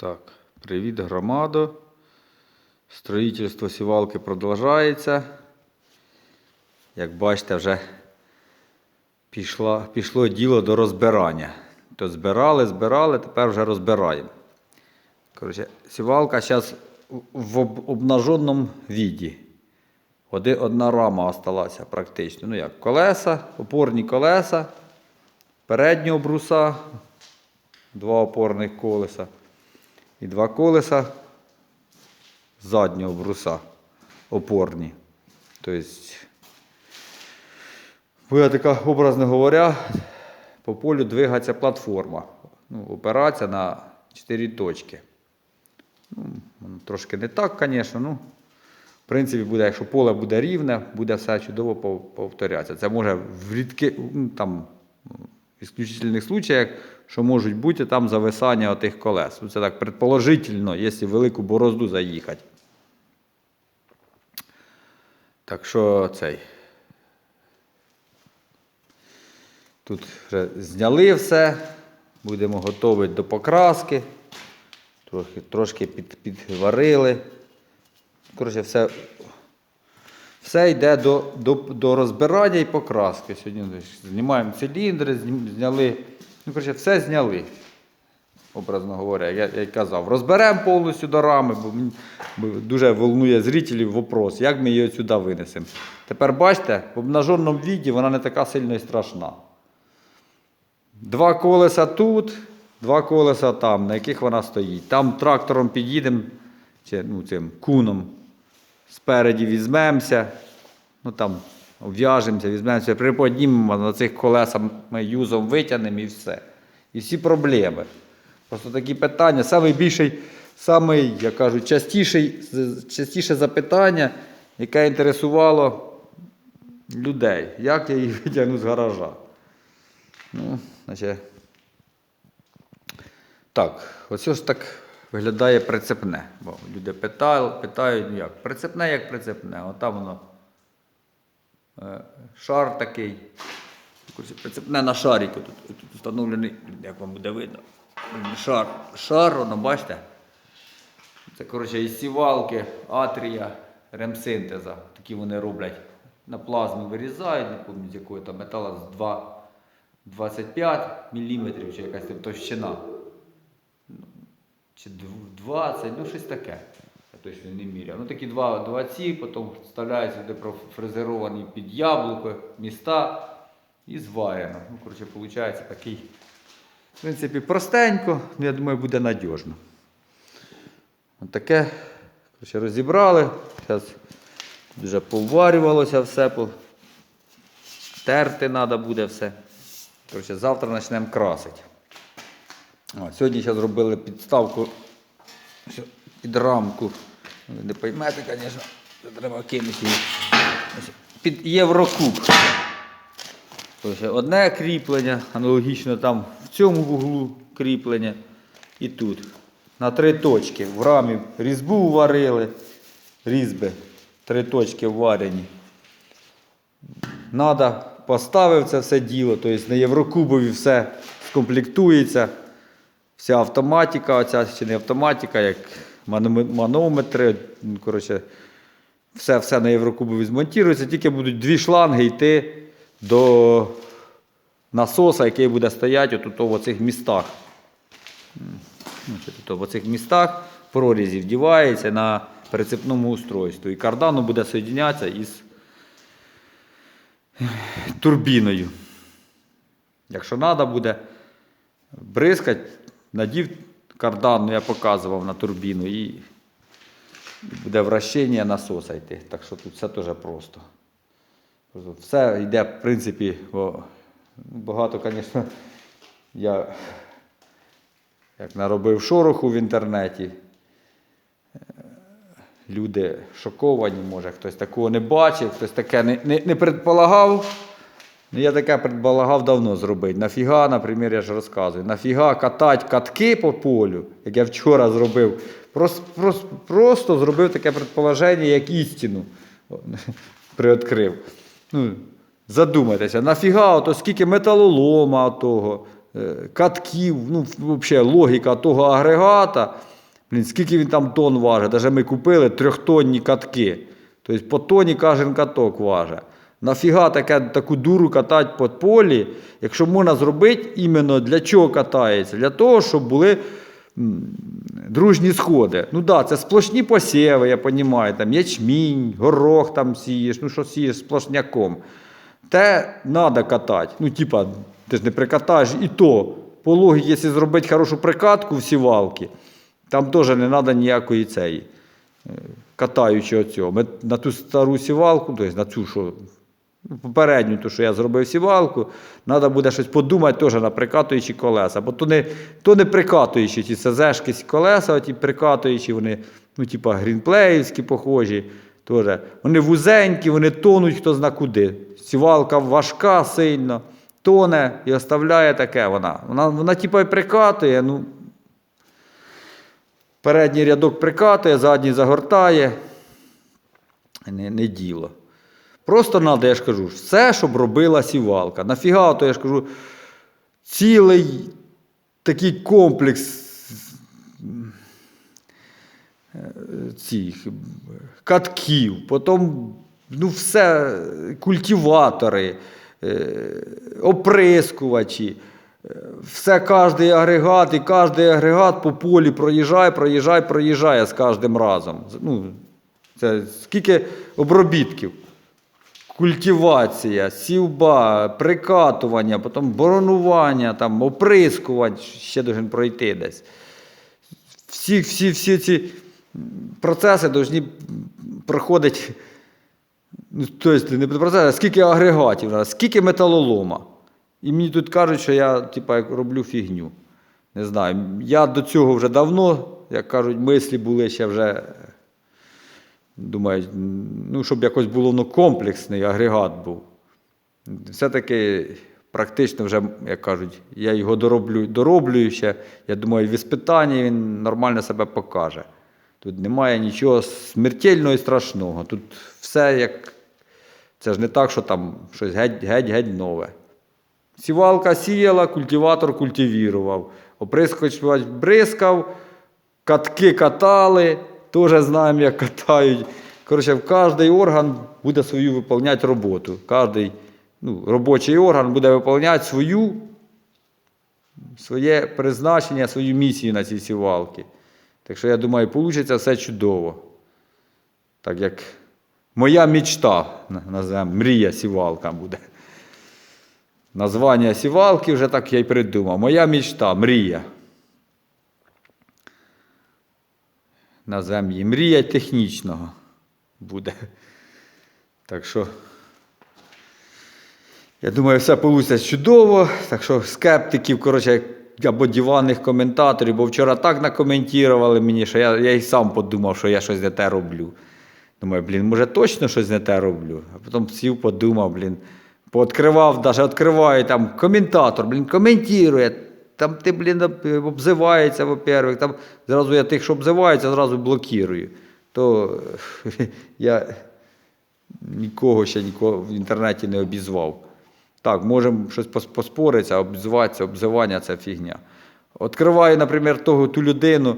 Так, привіт, громадо. Строїтельство сівалки продовжується. Як бачите, вже пішло, пішло діло до розбирання. То збирали, збирали, тепер вже розбираємо. Коротше, сівалка зараз в обнаженому віді. Оди, одна рама осталася практично. Ну як, колеса, опорні колеса, переднього бруса, два опорних колеса і два колеса заднього бруса опорні. Тобто, буде така, образно говоря, по полю двигається платформа. Ну, опиратися на 4 точки. Ну, трошки не так, звісно. Ну, в принципі, буде, якщо поле буде рівне, буде все чудово повторятися. Це може в рідки, ну, там, ісключительних случаях, що можуть бути там зависання отих колес. Ну, Це так предположительно, якщо в велику борозду заїхати. Так що цей. Тут вже зняли все, будемо готувати до покраски. Трохи, трошки під, підварили. Коротше, все, все йде до, до, до розбирання і покраски. Сьогодні знімаємо циліндри, зняли. Ну, коротше, все зняли. Образно говоря, я, я казав. Розберемо повністю до рами, бо дуже волнує зрителів вопрос, як ми її сюди винесемо. Тепер бачите, в обнаженому віді вона не така сильно і страшна. Два колеса тут, два колеса там, на яких вона стоїть. Там трактором під'їдемо, чи ну, цим куном спереді візьмемося, ну там обв'яжемося, візьмемося, приподнімемо на цих колесах ми юзом витягнемо і все. І всі проблеми. Просто такі питання. Самий більший, самий, я кажу, частіший, частіше запитання, яке інтересувало людей. Як я її витягну з гаража? Ну, значить. Так, ось ось так виглядає прицепне. Бо люди питали, питають, ну як, прицепне як прицепне. Отам воно е, шар такий. Прицепне на шаріку. Тут, тут встановлений, як вам буде видно. Шар, шар, воно, бачите? Це, коротше, із сівалки, атрія, ремсинтеза. Такі вони роблять. На плазмі вирізають, не пам'ятаю, з якого там металу з 2, 25 мм, чи якась там товщина. Чи 20, ну щось таке. Я точно не міряв. Ну такі два, два ці, потім вставляються сюди профрезеровані під яблуко, міста і зварено. Ну, коротше, виходить такий. В принципі, простенько, ну, я думаю, буде надіжно. От таке коротше, розібрали. Зараз вже поварювалося все, терти треба буде все. Коротше, завтра почнемо красити. Сьогодні зараз зробили підставку під рамку. Ви не поймете, звісно, треба кинути Під Єврокуб. Одне кріплення, аналогічно там в цьому вуглу кріплення і тут. На три точки. В рамі різьбу варили, різьби, три точки варені. Надо, поставив це все діло, тобто на Єврокубові все скомплектується. Вся автоматика, оця чи не автоматика, як манометри. ну, Коротше, все, все на Єврокубові змонтується, тільки будуть дві шланги йти до насоса, який буде стояти отут в оцих містах. Ну, тут В оцих містах прорізі вдівається на прицепному устройстві. І кардану буде соєдинятися із турбіною. Якщо треба буде бризкати, надів кардан, ну, я показував на турбіну, і буде вращення насоса йти. Так що тут все просто. Просто Все йде, в принципі, бо багато, звісно, я як наробив шороху в інтернеті. е, Люди шоковані, може, хтось такого не бачив, хтось таке не, не, не предполагав. Ну, я таке предполагав давно зробити. Нафіга, наприклад, я ж розказую, нафіга катати катки по полю, як я вчора зробив. Просто, просто, просто зробив таке предположення, як істину приоткрив. Ну, задумайтеся, нафіга, ото скільки металолома того, е, катків, ну, взагалі логіка того агрегата. Блін, скільки він там тонн важить? Даже ми купили трьохтонні катки. Тобто по тоні кожен каток важить. Нафіга таке, таку дуру катати по полі, якщо можна зробити іменно для чого катається? Для того, щоб були дружні сходи. Ну да, це сплошні посіви, я розумію, там ячмінь, горох там сієш, ну що сієш сплошняком. Те треба катати. Ну, типа, ти ж не прикатаєш, і то, по логіці, якщо зробити хорошу прикатку в сівалки, там теж не треба ніякої цієї е, катаючого цього. Ми на ту стару сівалку, тобто на цю, що попередню, ту, що я зробив сівалку, треба буде щось подумати теж на прикатуючі колеса. Бо то не, то не прикатуючі ці СЗшки колеса, оті прикатуючі, вони, ну, типа грінплеївські похожі. Теж. Вони вузенькі, вони тонуть хто зна куди. Сівалка важка сильно, тоне і оставляє таке вона. Вона, вона типа, прикатує, ну, передній рядок прикатує, задній загортає. Не, не діло. Просто треба, я ж кажу, все, щоб робила сівалка. Нафіга, то я ж кажу, цілий такий комплекс е, цих катків, потім ну, все, культиватори, е, оприскувачі. е, Все, кожний агрегат, і кожний агрегат по полі проїжджає, проїжджає, проїжджає з кожним разом. Ну, це скільки обробітків? Культивація, сівба, прикатування, потім боронування, там, оприскування, ще должен пройти десь. Всі, всі, всі ці процеси повинні проходити. Ну, тобто, не процеси, а скільки агрегатів, скільки металолома. І мені тут кажуть, що я типа, роблю фігню. Не знаю. Я до цього вже давно, як кажуть, мислі були ще вже. Думаю, ну, щоб якось було ну, комплексний агрегат був. Все-таки практично вже, як кажуть, я його дороблю, дороблюю ще. Я думаю, в іспитанні він нормально себе покаже. Тут немає нічого смертельного і страшного. Тут все як. Це ж не так, що там щось геть-геть нове. Сівалка сіяла, культиватор культивірував. Оприскувач бризкав, катки катали, теж знаємо, як катають. Коротше, в кожний орган буде свою виконувати роботу. Кожний ну, робочий орган буде виконувати свою, своє призначення, свою місію на цій сівалці. Так що я думаю, вийде все чудово. Так як моя мечта, називаємо, мрія сівалка буде. Названня сівалки вже так я й придумав. Моя мечта, мрія. Назвемо її мрія технічного буде. Так що, я думаю, все вийде чудово. Так що скептиків, коротше, або диванних коментаторів, бо вчора так накоментували мені, що я, я і сам подумав, що я щось не те роблю. Думаю, блін, може точно щось не те роблю. А потім сів, подумав, блін, пооткривав, навіть відкриваю там коментатор, блін, коментує. Там ти, блін, обзивається, во-первых, там зразу я тих, що обзиваються, зразу блокірую. То я нікого ще нікого в інтернеті не обізвав. Так, можемо щось поспоритися, обзиватися, обзивання це фігня. Відкриваю, наприклад, того, ту людину,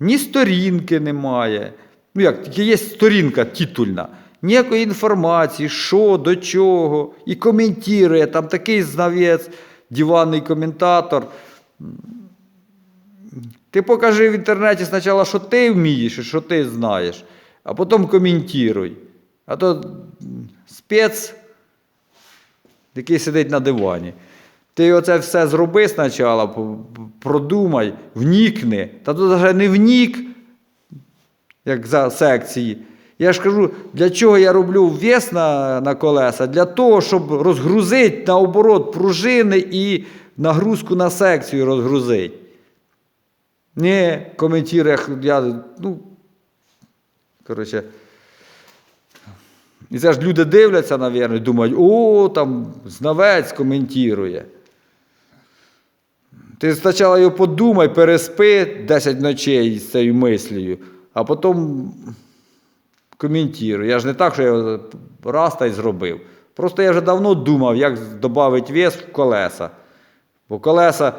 ні сторінки немає. Ну як, є сторінка титульна, ніякої інформації, що, до чого, і коментує, там такий знавець, диванний коментатор. Ти покажи в інтернеті спочатку, що ти вмієш і що ти знаєш, а потім коментуй. А то спец, який сидить на дивані. Ти оце все зроби спочатку, продумай, внікни. Та тут навіть не внік, як за секції. Я ж кажу, для чого я роблю вес на, на колеса? Для того, щоб розгрузити наоборот пружини і нагрузку на секцію розгрузити. Ні, коментує, я, ну, коротше. І це ж люди дивляться, мабуть, думають, о, там знавець коментує. Ти спочатку його подумай, переспи 10 ночей з цією мислею, а потім коментуй. Я ж не так, що я раз та й зробив. Просто я вже давно думав, як додати вес в колеса. Бо колеса,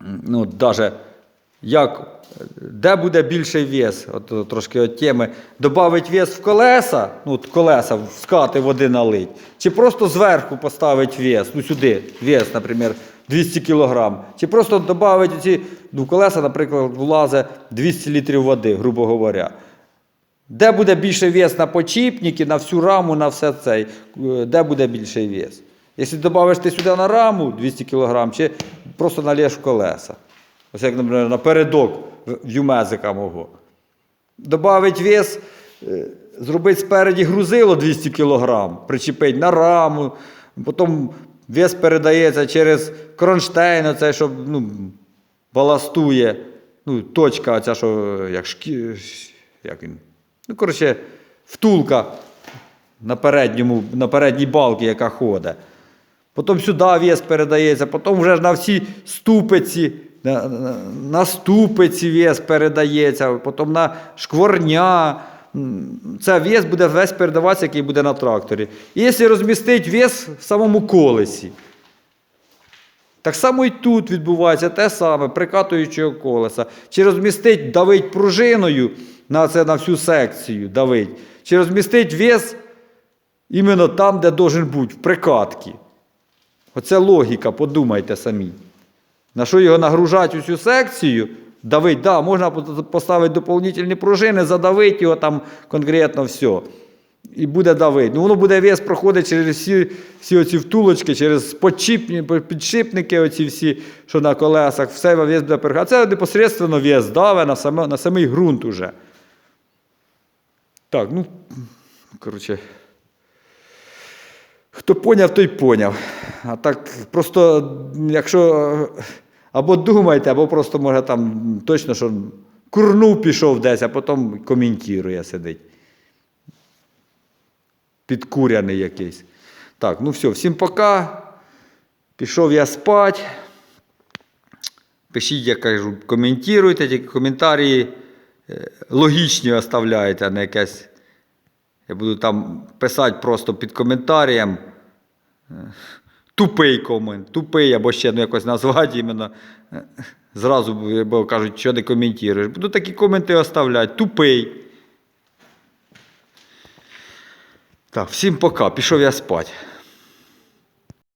ну, даже, як, де буде більший вес, от, трошки от теми, добавить вес в колеса, ну, от колеса в скати води налить, чи просто зверху поставить вес, ну сюди, вес, наприклад, 200 кг, чи просто додавить ці, ну, колеса, наприклад, влазить 200 літрів води, грубо говоря. Де буде більший вес на почіпники, на всю раму, на все це? е, Де буде більший вес? Якщо додавиш ти сюди на раму 200 кг, чи просто налєш колеса. Ось як, наприклад, напередок в в юмезика мого. Добавить вес, е, зробить спереді грузило 200 кг, причепить на раму, потім вес передається через кронштейн, оцей, що ну, баластує. Ну, точка, оця, що як шкі... як він? Ну, коротше, втулка на, передньому, на передній балці, яка ходить. Потім сюди вес передається, потім вже на всі ступиці, на, на, на ступиці вес передається, потім на шкворня. Це вес буде весь передаватися, який буде на тракторі. І якщо розмістити вес в самому колесі, так само і тут відбувається те саме, прикатуючого колеса. Чи розмістить, давить пружиною на це на всю секцію, давить. Чи розмістить вес іменно там, де должен бути, в прикатці. Оце логіка, подумайте самі. На що його нагружати усю секцію, давить, да, можна поставити доповнительні пружини, задавити його там конкретно все. І буде давити. Ну, воно буде вес проходить через всі, всі оці втулочки, через підшипники, оці всі, що на колесах, все вес буде переходити. А це непосередньо вес даве на, саме, на самий ґрунт уже. Так, ну, коротше. Хто поняв, той поняв. А так просто, якщо або думайте, або просто може там точно, що курнув пішов десь, а потім коментує сидить. Підкуряний якийсь. Так, ну все, всім пока. Пішов я спать. Пишіть, я кажу, коментуйте, тільки коментарі е, логічні оставляйте, а не якесь. Я буду там писати просто під коментарем. Тупий комент, тупий, або ще ну, якось назвати іменно. Е, Зразу бо кажуть, що не коментуєш. Буду такі коменти оставляти. Тупий. Так, всім пока. Пішов я спати.